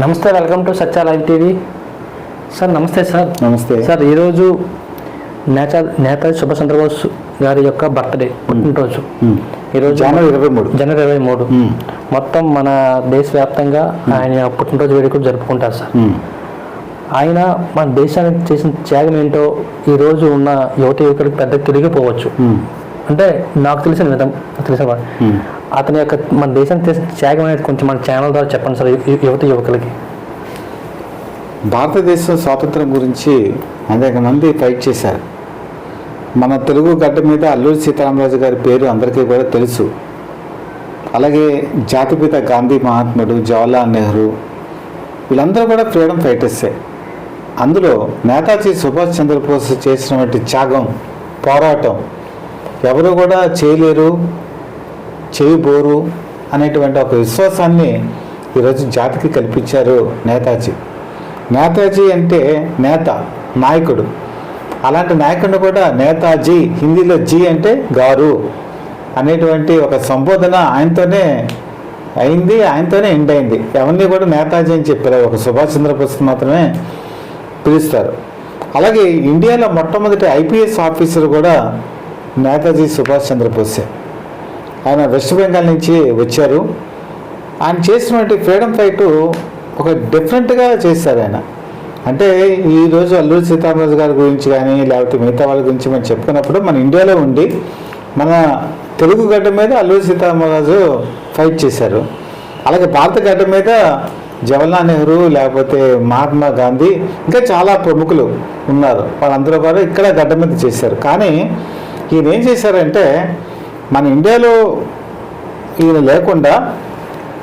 నమస్తే welcome to Satya live TV. Sir నమస్తే sir. నమస్తే. సార్ ఈరోజు నేతా నేతాజీ సుభాష్ చంద్రబోస్ గారి యొక్క బర్త్డే పుట్టినరోజు. ఈరోజు జనవరి ఇరవై మూడు. జనవరి ఇరవై మూడు. మొత్తం మన దేశవ్యాప్తంగా ఆయన పుట్టినరోజు వేడుకలు జరుపుకుంటారు సార్. ఆయన మన దేశానికి చేసిన త్యాగం ఏంటో ఈ రోజు ఉన్న యువత యువకుడికి పెద్ద తిరిగిపోవచ్చు. అంటే నాకు తెలిసిన విధం తెలిసిన. అతని యొక్క మన దేశం చేసిన త్యాగం అనేది కొంచెం మన ఛానల్ ద్వారా చెప్పండి సార్ యువత యువకులకి. భారతదేశం స్వాతంత్రం గురించి అనేక మంది ఫైట్ చేశారు. మన తెలుగు గడ్డ మీద అల్లూరి సీతారామరాజు గారి పేరు అందరికీ కూడా తెలుసు. అలాగే జాతిపిత గాంధీ మహాత్ముడు జవహర్లాల్ నెహ్రూ వీళ్ళందరూ కూడా ఫ్రీడమ్ ఫైటర్సే. అందులో నేతాజీ సుభాష్ చంద్రబోస్ చేసినటువంటి త్యాగం పోరాటం ఎవరు కూడా చేయలేరు. చేయబోరు అనేటువంటి ఒక విశ్వాసాన్ని ఈరోజు జాతికి కల్పించారు నేతాజీ. నేతాజీ అంటే నేత నాయకుడు. అలాంటి నాయకుడు కూడా నేతాజీ హిందీలో జీ అంటే గారు అనేటువంటి ఒక సంబోధన ఆయనతోనే అయింది ఆయనతోనే ఎండ్ అయింది. ఎవరిని కూడా నేతాజీ అని చెప్పారు ఒక సుభాష్ చంద్రబోస్ మాత్రమే పిలుస్తారు. అలాగే ఇండియాలో మొట్టమొదటి ఐపీఎస్ ఆఫీసర్ కూడా నేతాజీ సుభాష్ చంద్రబోసే. ఆయన వెస్ట్ బెంగాల్ నుంచి వచ్చారు. ఆయన చేసినటువంటి ఫ్రీడమ్ ఫైట్ ఒక డిఫరెంట్గా చేశారు ఆయన. అంటే ఈరోజు అల్లూరి సీతారామరాజు గారి గురించి కానీ లేకపోతే మిగతా వాళ్ళ గురించి మనం చెప్పుకున్నప్పుడు మన ఇండియాలో ఉండి మన తెలుగు గడ్డ మీద అల్లూరి సీతారామరాజు ఫైట్ చేశారు. అలాగే భారత గడ్డ మీద జవహర్లాల్ నెహ్రూ లేకపోతే మహాత్మా గాంధీ ఇంకా చాలా ప్రముఖులు ఉన్నారు. వాళ్ళందరూ కూడా ఇక్కడ గడ్డ మీద చేశారు. కానీ ఈయన ఏం చేశారంటే మన ఇండియాలో ఈయన లేకుండా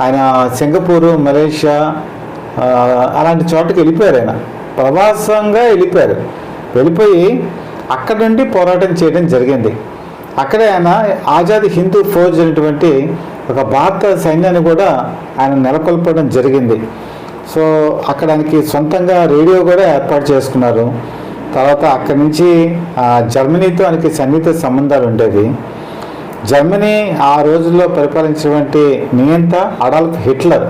ఆయన సింగపూరు మలేషియా అలాంటి చోటకి వెళ్ళిపోయారు ఆయన. ప్రవాసంగా వెళ్ళిపోయారు. వెళ్ళిపోయి అక్కడ నుండి పోరాటం చేయడం జరిగింది. అక్కడే ఆయన ఆజాద్ హిందూ ఫౌజ్ అనేటువంటి ఒక భారత సైన్యాన్ని కూడా ఆయన నెలకొల్పడం జరిగింది. సో అక్కడ ఆయనకి సొంతంగా రేడియో కూడా ఏర్పాటు చేసుకున్నారు. తర్వాత అక్కడి నుంచి జర్మనీతో ఆయనకి సన్నిహిత సంబంధాలు ఉండేవి. జర్మనీ ఆ రోజుల్లో పరిపాలించినటువంటి నియంత అడాల్ఫ్ హిట్లర్.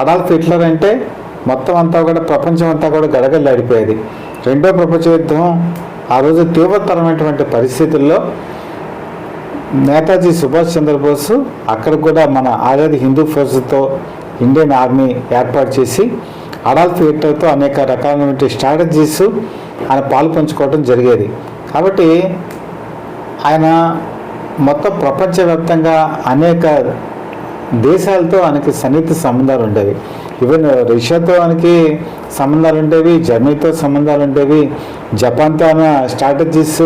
అడాల్ఫ్ హిట్లర్ అంటే మొత్తం అంతా కూడా ప్రపంచం అంతా కూడా గడగల్లాడిపోయేది రెండో ప్రపంచ యుద్ధం ఆ రోజు తీవ్రతరమైనటువంటి పరిస్థితుల్లో నేతాజీ సుభాష్ చంద్రబోస్ అక్కడ కూడా మన ఆజాద్ హిందూ ఫోర్స్తో ఇండియన్ ఆర్మీ ఏర్పాటు చేసి అడాల్ఫ్ హిట్లర్తో అనేక రకాలైనటువంటి స్ట్రాటజీస్ ఆయన పాలు పంచుకోవడం జరిగేది. కాబట్టి ఆయన మొత్తం ప్రపంచవ్యాప్తంగా అనేక దేశాలతో ఆయనకి సన్నిహిత సంబంధాలు ఉండేవి. ఈవెన్ రష్యాతో ఆయనకి సంబంధాలు ఉండేవి జర్మనీతో సంబంధాలు ఉండేవి జపాన్తో ఆయన స్ట్రాటజీస్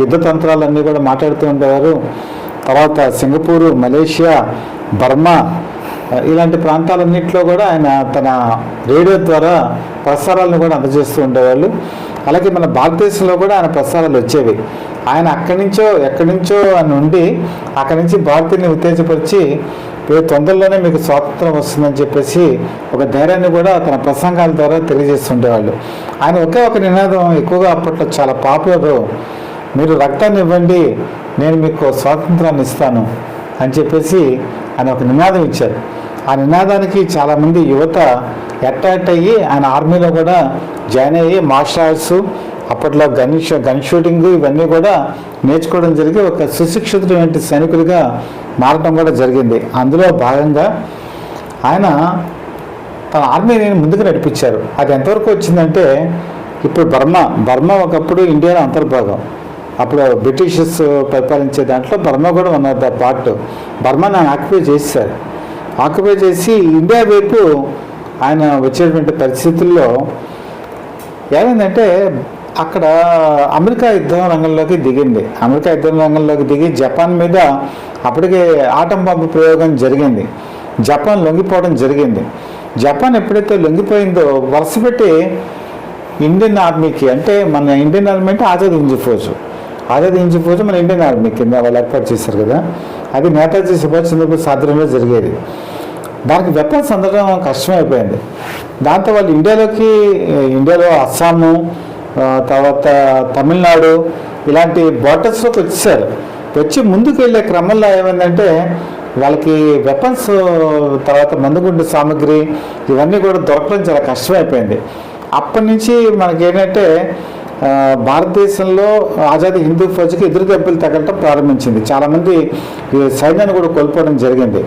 యుద్ధ తంత్రాలన్నీ కూడా మాట్లాడుతూ ఉండేవారు. తర్వాత సింగపూరు మలేషియా బర్మా ఇలాంటి ప్రాంతాలన్నింటిలో కూడా ఆయన తన రేడియో ద్వారా ప్రసారాలను కూడా అందజేస్తూ ఉండేవాళ్ళు. అలాగే మన భారతదేశంలో కూడా ఆయన ప్రసారాలు వచ్చేవి. ఆయన అక్కడి నుంచో ఎక్కడి నుంచో అని ఉండి అక్కడి నుంచి భారతీయుని ఉత్తేజపరిచి "ఏ తొందరలోనే మీకు స్వాతంత్రం వస్తుందని చెప్పేసి ఒక ధైర్యాన్ని కూడా తన ప్రసంగాల ద్వారా తెలియజేస్తుండేవాళ్ళు. ఆయన ఒకే ఒక నినాదం ఎక్కువగా అప్పట్లో చాలా పాపులర్. మీరు రక్తాన్ని ఇవ్వండి నేను మీకు స్వాతంత్రాన్ని ఇస్తాను అని చెప్పేసి ఆయన ఒక నినాదం ఇచ్చారు. ఆ నినాదానికి చాలామంది యువత అట్రాక్ట్ అయ్యి ఆయన ఆర్మీలో కూడా జాయిన్ అయ్యి మార్షల్ ఆర్ట్స్ అప్పట్లో గన్ గన్ షూటింగ్ ఇవన్నీ కూడా నేర్చుకోవడం జరిగి ఒక సుశిక్షితుడైన సైనికులుగా మారడం కూడా జరిగింది. అందులో భాగంగా ఆయన తన ఆర్మీని ముందుకు నడిపించారు. అది ఎంతవరకు వచ్చిందంటే ఇప్పుడు బర్మా బర్మా ఒకప్పుడు ఇండియాలో అంతర్భాగం. అప్పుడు బ్రిటిషర్స్ పరిపాలించే దాంట్లో బర్మా కూడా ఉన్న ద పార్ట్ బర్మాని ఆయన ఆక్యుపై చేశారు ఆక్యుపై చేసి ఇండియా వైపు ఆయన వచ్చేటువంటి పరిస్థితుల్లో ఏమైందంటే అక్కడ అమెరికా యుద్ధం రంగంలోకి దిగింది. అమెరికా యుద్ధం రంగంలోకి దిగి జపాన్ మీద అప్పటికే ఆటం బాంబు ప్రయోగం జరిగింది. జపాన్ లొంగిపోవడం జరిగింది. జపాన్ ఎప్పుడైతే లొంగిపోయిందో వరుసపెట్టి ఇండియన్ ఆర్మీకి అంటే మన ఇండియన్ ఆర్మీ అంటే ఆజాద్ హిందూ ఫోర్సు. ఆజాద్ హిందూ ఫోర్స్ మన ఇండియన్ ఆర్మీ కింద వాళ్ళు ఏర్పాటు చేశారు కదా. అది నేతాజీ సుభాష్ చంద్రబోస్ ఆధ్వర్యంలో జరిగేది. దానికి వెపన్స్ అందడం కష్టమైపోయింది. దాంతో వాళ్ళు ఇండియాలోకి ఇండియాలో అస్సాము తర్వాత తమిళనాడు ఇలాంటి బార్డర్స్లోకి వచ్చేసారు. వచ్చి ముందుకు వెళ్ళే క్రమంలో ఏమైందంటే వాళ్ళకి వెపన్స్ తర్వాత మందుగుండు సామాగ్రి ఇవన్నీ కూడా దొరకడం చాలా కష్టమైపోయింది. అప్పటి నుంచి మనకి ఏంటంటే భారతదేశంలో ఆజాదీ హిందూ ఫౌజ్కి ఎదురు దెబ్బలు తగలటం ప్రారంభించింది. చాలామంది సైన్యాన్ని కూడా కోల్పోవడం జరిగింది.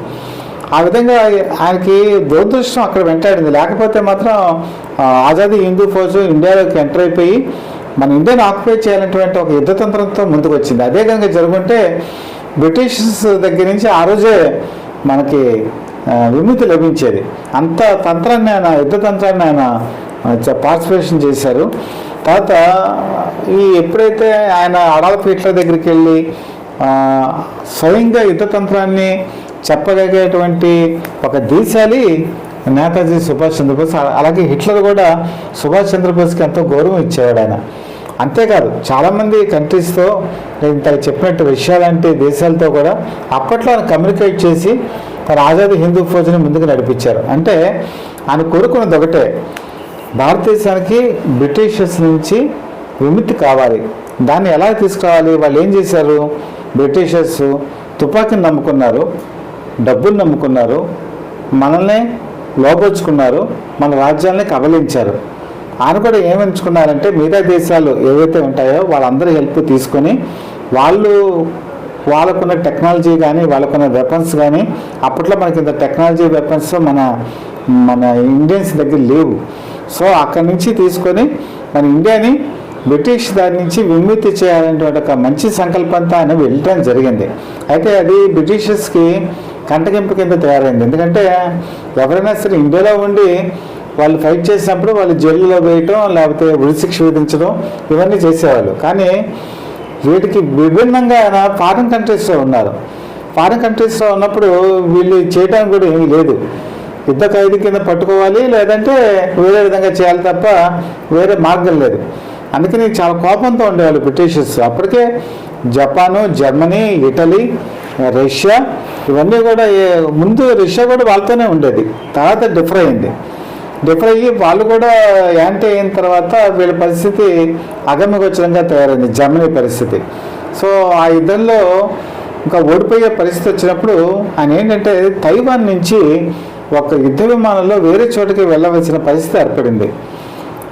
ఆ విధంగా ఆయనకి దురదృష్టం అక్కడ వెంటాడింది. లేకపోతే మాత్రం ఆజాదీ హిందూ ఫౌజ్ ఇండియాలోకి ఎంటర్ అయిపోయి మన ఇండియాను ఆక్యుపై చేయాలనేటువంటి ఒక యుద్ధతంత్రంతో ముందుకు వచ్చింది అదే కనుక జరుగుంటే బ్రిటిషర్స్ దగ్గర నుంచి ఆ రోజే మనకి ఆ, విముక్తి లభించేది. అంత తంత్రాన్ని ఆయన యుద్ధ తంత్రాన్ని ఆయన పార్టిసిపేషన్ చేశారు. తర్వాత ఈ ఎప్పుడైతే ఆయన అడాల్ఫ్ హిట్లర్ దగ్గరికి వెళ్ళి స్వయంగా యుద్ధతంత్రాన్ని చెప్పగలిగేటువంటి ఒక దేశాలి నేతాజీ సుభాష్ చంద్రబోస్. అలాగే హిట్లర్ కూడా సుభాష్ చంద్రబోస్కి ఎంతో గౌరవం ఇచ్చేవాడు ఆయన. అంతేకాదు చాలామంది కంట్రీస్తో నేను ఇంత చెప్పినట్టు రష్యా లాంటి దేశాలతో కూడా అప్పట్లో ఆయన కమ్యూనికేట్ చేసి తన ఆజాదీ హిందూ ఫౌజ్ని ముందుకు నడిపించారు. అంటే ఆయన కోరుకున్నది ఒకటే భారతదేశానికి బ్రిటిషర్స్ నుంచి విముక్తి కావాలి. దాన్ని ఎలా తీసుకురావాలి? వాళ్ళు ఏం చేశారు? బ్రిటిషర్స్ తుపాకీని నమ్ముకున్నారు డబ్బులు నమ్ముకున్నారు మనల్ని లోపరుచుకున్నారు మన రాజ్యాలని కబలించారు. ఆయన కూడా ఏమెంచుకున్నారంటే మిగతా దేశాలు ఏవైతే ఉంటాయో వాళ్ళందరి హెల్ప్ తీసుకొని వాళ్ళు వాళ్ళకున్న టెక్నాలజీ కానీ వాళ్ళకున్న వెపన్స్ కానీ అప్పట్లో మనకి ఇంత టెక్నాలజీ వెపన్స్ మన మన ఇండియన్స్ దగ్గర లేవు. సో అక్కడి నుంచి తీసుకొని మన ఇండియాని బ్రిటిష్ దాని నుంచి విముక్తి చేయాలనేటువంటి ఒక మంచి సంకల్పంతో ఆయన వెళ్ళటం జరిగింది. అయితే అది బ్రిటిషర్స్కి కంటగింపు కింద తయారైంది. ఎందుకంటే ఎవరైనా సరే ఇండియాలో ఉండి వాళ్ళు ఫైట్ చేసినప్పుడు వాళ్ళు జైలులో వేయటం లేకపోతే ఉరిశిక్ష విధించడం ఇవన్నీ చేసేవాళ్ళు. కానీ వీటికి విభిన్నంగా ఆయన ఫారిన్ కంట్రీస్లో ఉన్నారు. ఫారిన్ కంట్రీస్లో ఉన్నప్పుడు వీళ్ళు చేయడానికి కూడా ఏమీ లేదు. యుద్ధ ఖైదీ కింద పట్టుకోవాలి లేదంటే వేరే విధంగా చేయాలి తప్ప వేరే మార్గం లేదు. అందుకని చాలా కోపంతో ఉండేవాళ్ళు బ్రిటిషర్స్. అప్పటికే జపాను జర్మనీ ఇటలీ రష్యా ఇవన్నీ కూడా ముందు రష్యా కూడా వాళ్ళతోనే ఉండేది. తర్వాత డిఫర్ అయింది. డిఫర్ అయ్యి వాళ్ళు కూడా యాంటీ అయిన తర్వాత వీళ్ళ పరిస్థితి అగమ్యగోచరంగా తయారైంది జర్మనీ పరిస్థితి. సో ఆ యుద్ధంలో ఇంకా ఓడిపోయే పరిస్థితి వచ్చినప్పుడు ఆయన ఏంటంటే తైవాన్ నుంచి ఒక యుద్ధ విమానంలో వేరే చోటుకి వెళ్ళవలసిన పరిస్థితి ఏర్పడింది.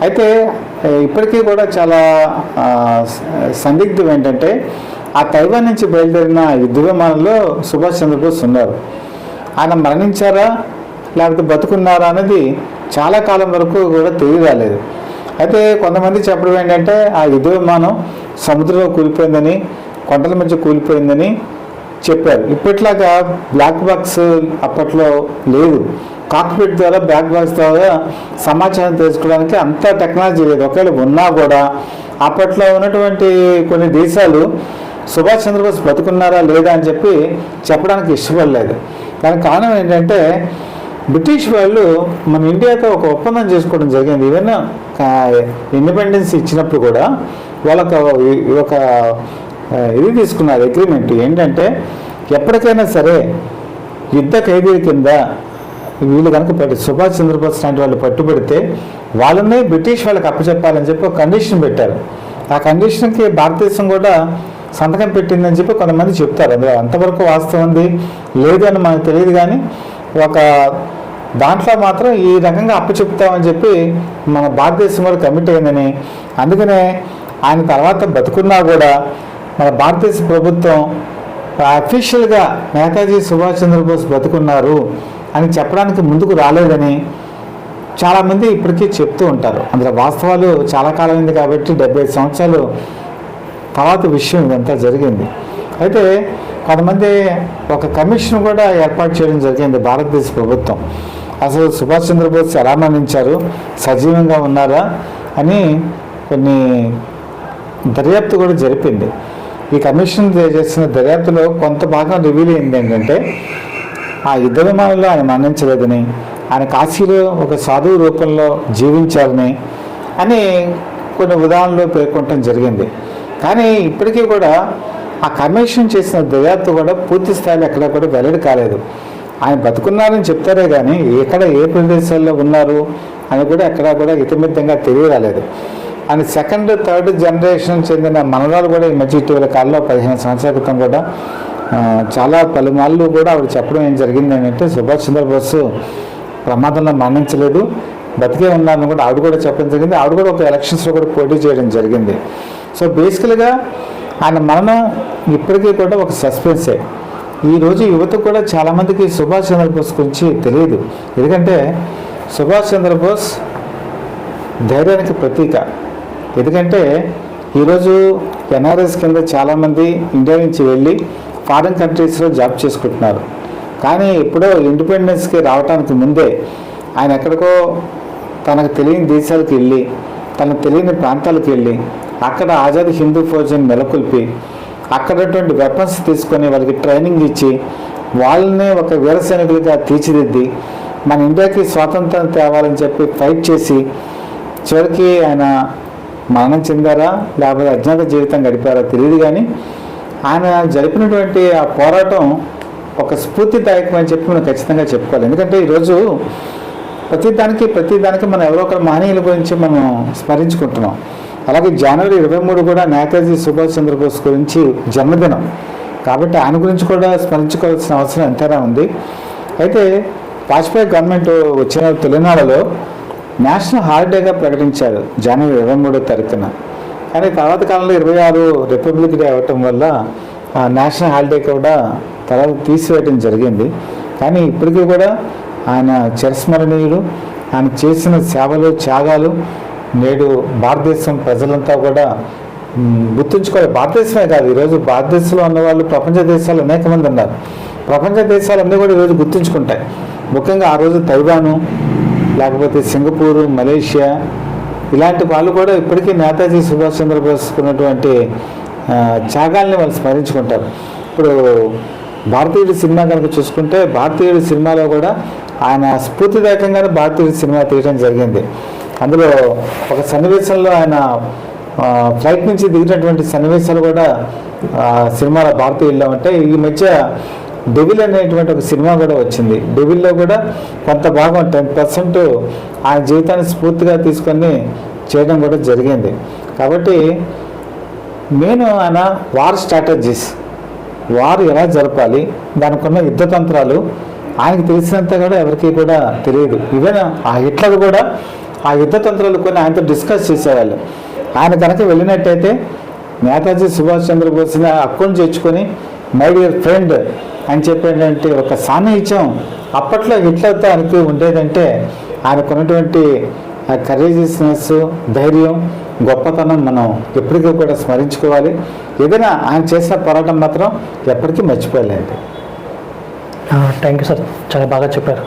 అయితే ఇప్పటికీ కూడా చాలా సందిగ్ధం ఏంటంటే ఆ తైవాన్ నుంచి బయలుదేరిన యుద్ధ విమానంలో సుభాష్ చంద్రబోస్ ఉన్నారు. ఆయన మరణించారా లేకపోతే బతుకున్నారా అనేది చాలా కాలం వరకు కూడా తెలియరాలేదు అయితే కొంతమంది చెప్పడం ఏంటంటే ఆ యుద్ధ విమానం సముద్రంలో కూలిపోయిందని కొండల మధ్య కూలిపోయిందని చెప్పారు. ఇప్పట్లాగా బ్లాక్ బాక్స్ అప్పట్లో లేదు. కాక్పిట్ ద్వారా బ్లాక్ బాక్స్ ద్వారా సమాచారం తెలుసుకోవడానికి అంత టెక్నాలజీ లేదు. ఒకవేళ ఉన్నా కూడా అప్పట్లో ఉన్నటువంటి కొన్ని దేశాలు సుభాష్ చంద్రబోస్ బతుకున్నారా లేదా అని చెప్పి చెప్పడానికి ఇష్టపడలేదు. దానికి కారణం ఏంటంటే బ్రిటిష్ వాళ్ళు మన ఇండియాతో ఒక ఒప్పందం చేసుకోవడం జరిగింది. ఈవెన్ ఇండిపెండెన్స్ ఇచ్చినప్పుడు కూడా వాళ్ళొక ఒక ఇది తీసుకున్నారు అగ్రిమెంట్ ఏంటంటే ఎప్పటికైనా సరే యుద్ధ ఖైదీల కింద వీళ్ళు కనుక పెట్టి సుభాష్ చంద్రబోస్ లాంటి వాళ్ళు పట్టుబడితే వాళ్ళనే బ్రిటిష్ వాళ్ళకి అప్పచెప్పాలని చెప్పి ఒక కండిషన్ పెట్టారు. ఆ కండిషన్కి భారతదేశం కూడా సంతకం పెట్టిందని చెప్పి కొంతమంది చెప్తారు. అందులో అంతవరకు వాస్తవం ఉంది లేదు అని మనకు తెలియదు కానీ ఒక దాంట్లో మాత్రం ఈ రకంగా అప్పచెప్తామని చెప్పి మన భారతదేశం కూడా కమిట్ అయిందని. అందుకనే ఆయన తర్వాత బతుకున్నా కూడా మన భారతదేశ ప్రభుత్వం అఫీషియల్గా నేతాజీ సుభాష్ చంద్రబోస్ బతుకున్నారు అని చెప్పడానికి ముందుకు రాలేదని చాలామంది ఇప్పటికీ చెప్తూ ఉంటారు. అందులో వాస్తవాలు చాలా కాలమైంది కాబట్టి డెబ్బై సంవత్సరాలు తర్వాత విషయం ఇదంతా జరిగింది. అయితే కొంతమంది ఒక కమిషన్ కూడా ఏర్పాటు చేయడం జరిగింది భారతదేశ ప్రభుత్వం. అసలు సుభాష్ చంద్రబోస్ ఎలా మరణించారు సజీవంగా ఉన్నారా? అని కొన్ని దర్యాప్తు కూడా జరిపింది. ఈ కమిషన్ చేసిన దర్యాప్తులో కొంత భాగం రివీల్ అయింది ఏంటంటే ఆ యుద్ధ విమానంలో ఆయన మరణించలేదని ఆయన కాశీలో ఒక సాధువు రూపంలో జీవించారని అని కొన్ని ఉదాహరణలు పేర్కొనటం జరిగింది. కానీ ఇప్పటికీ కూడా ఆ కమిషన్ చేసిన దర్యాప్తు కూడా పూర్తి స్థాయిలో ఎక్కడ కూడా వెల్లడి కాలేదు. ఆయన బతుకున్నారని చెప్తారే కానీ ఎక్కడ ఏ ప్రదేశాల్లో ఉన్నారు అని కూడా ఎక్కడ కూడా ఇతమితంగా తెలియరాలేదు. అండ్ సెకండ్ థర్డ్ జనరేషన్ చెందిన మనవాళ్ళు కూడా ఈ మధ్య ఇటీవల కాలంలో పదిహేను సంవత్సరాల క్రితం కూడా చాలా పలుమార్లు కూడా ఆవిడ చెప్పడం ఏం జరిగింది ఏంటంటే సుభాష్ చంద్రబోస్ ప్రమాదంలో మరణించలేదు బతికే ఉన్నారని కూడా ఆవిడ కూడా చెప్పడం జరిగింది. ఆవిడ కూడా ఒక ఎలక్షన్స్లో కూడా పోటీ చేయడం జరిగింది. సో బేసికల్గా ఆయన మరణం ఇప్పటికీ కూడా ఒక సస్పెన్సే. ఈరోజు యువత కూడా చాలామందికి సుభాష్ చంద్రబోస్ గురించి తెలియదు. ఎందుకంటే సుభాష్ చంద్రబోస్ ధైర్యానికి ప్రతీక. ఎందుకంటే ఈరోజు ఎన్ఆర్ఎస్ కింద చాలామంది ఇండియా నుంచి వెళ్ళి ఫారిన్ కంట్రీస్లో జాబ్ చేసుకుంటున్నారు. కానీ ఎప్పుడో ఇండిపెండెన్స్కి రావడానికి ముందే ఆయన ఎక్కడికో తనకు తెలియని దేశాలకు వెళ్ళి తనకు తెలియని ప్రాంతాలకు వెళ్ళి అక్కడ ఆజాద్ హిందూ ఫౌజ్ని నెలకొల్పి అక్కడటువంటి వెపన్స్ తీసుకొని వాళ్ళకి ట్రైనింగ్ ఇచ్చి వాళ్ళని ఒక వీర సైనికులుగా తీర్చిదిద్ది మన ఇండియాకి స్వాతంత్రం తేవాలని చెప్పి ఫైట్ చేసి చివరికి ఆయన మరణం చెందారా లేకపోతే అజ్ఞాత జీవితం గడిపారా? తెలియదు కానీ ఆయన జరిపినటువంటి ఆ పోరాటం ఒక స్ఫూర్తిదాయకం అని చెప్పి మనం ఖచ్చితంగా చెప్పుకోవాలి. ఎందుకంటే ఈరోజు ప్రతి దానికి ప్రతి దానికి మనం ఎవరో ఒకరు మహనీయుల గురించి మనం స్మరించుకుంటున్నాం. అలాగే జనవరి ఇరవై మూడు కూడా నేతాజీ సుభాష్ చంద్రబోస్ గురించి జన్మదినం. కాబట్టి ఆయన గురించి కూడా స్మరించుకోవాల్సిన అవసరం ఎంతైనా ఉంది. అయితే వాజ్పేయి గవర్నమెంట్ వచ్చిన తొలినాడులో నేషనల్ హాలిడేగా ప్రకటించారు జనవరి ఇరవై మూడో తారీఖున. కానీ తర్వాత కాలంలో ఇరవై ఆరు రిపబ్లిక్ డే అవ్వటం వల్ల ఆ నేషనల్ హాలిడే కూడా తర్వాత తీసివేయడం జరిగింది. కానీ ఇప్పటికీ కూడా ఆయన చిరస్మరణీయుడు ఆయన చేసిన సేవలు త్యాగాలు నేడు భారతదేశం ప్రజలంతా కూడా గుర్తుంచుకోవాలి. భారతదేశమే కాదు ఈరోజు భారతదేశంలో ఉన్నవాళ్ళు ప్రపంచ దేశాలు అనేక మంది ఉన్నారు. ప్రపంచ దేశాలన్నీ కూడా ఈరోజు గుర్తుంచుకుంటాయి. ముఖ్యంగా ఆ రోజు తైవాను లేకపోతే సింగపూరు మలేషియా ఇలాంటి వాళ్ళు కూడా ఇప్పటికీ నేతాజీ సుభాష్ చంద్రబోస్ ఉన్నటువంటి త్యాగాల్ని వాళ్ళు స్మరించుకుంటారు. ఇప్పుడు భారతీయుడి సినిమా కనుక చూసుకుంటే భారతీయుడి సినిమాలో కూడా ఆయన స్ఫూర్తిదాయకంగానే భారతీయుడి సినిమా తీయడం జరిగింది. అందులో ఒక సన్నివేశంలో ఆయన ఫ్లైట్ నుంచి దిగినటువంటి సన్నివేశాలు కూడా సినిమాలో భారతీయుల్లో ఉంటాయి. ఈ మధ్య డెవిల్ అనేటువంటి ఒక సినిమా కూడా వచ్చింది. డెవిల్లో కూడా కొంత భాగం టెన్ పర్సెంట్ ఆయన జీవితాన్ని స్ఫూర్తిగా తీసుకొని చేయడం కూడా జరిగింది. కాబట్టి నేను ఆయన వార్ స్ట్రాటజీస్ వారు ఎలా జరపాలి దానికి ఉన్న యుద్ధ తంత్రాలు ఆయనకు తెలిసినంత కూడా ఎవరికి కూడా తెలియదు. ఈవెన్ ఆ హిట్లర్ కూడా ఆ యుద్ధ తంత్రాలు కొన్ని ఆయనతో డిస్కస్ చేసేవాళ్ళు. ఆయన కనుక వెళ్ళినట్టయితే నేతాజీ సుభాష్ చంద్రబోస్ని అక్కని చేర్చుకొని మై డియర్ ఫ్రెండ్ అని చెప్పేటంటే ఒక సాన్నిహిత్యం అప్పట్లో హిట్లర్తో ఆయనకి ఉండేదంటే ఆయనకున్నటువంటి కరేజియస్నెస్ ధైర్యం గొప్పతనం మనం ఎప్పటికీ కూడా స్మరించుకోవాలి. ఏదైనా ఆయన చేసిన పోరాటం మాత్రం ఎప్పటికీ మర్చిపోలేదు థ్యాంక్ యూ సార్. చాలా బాగా చెప్పారు.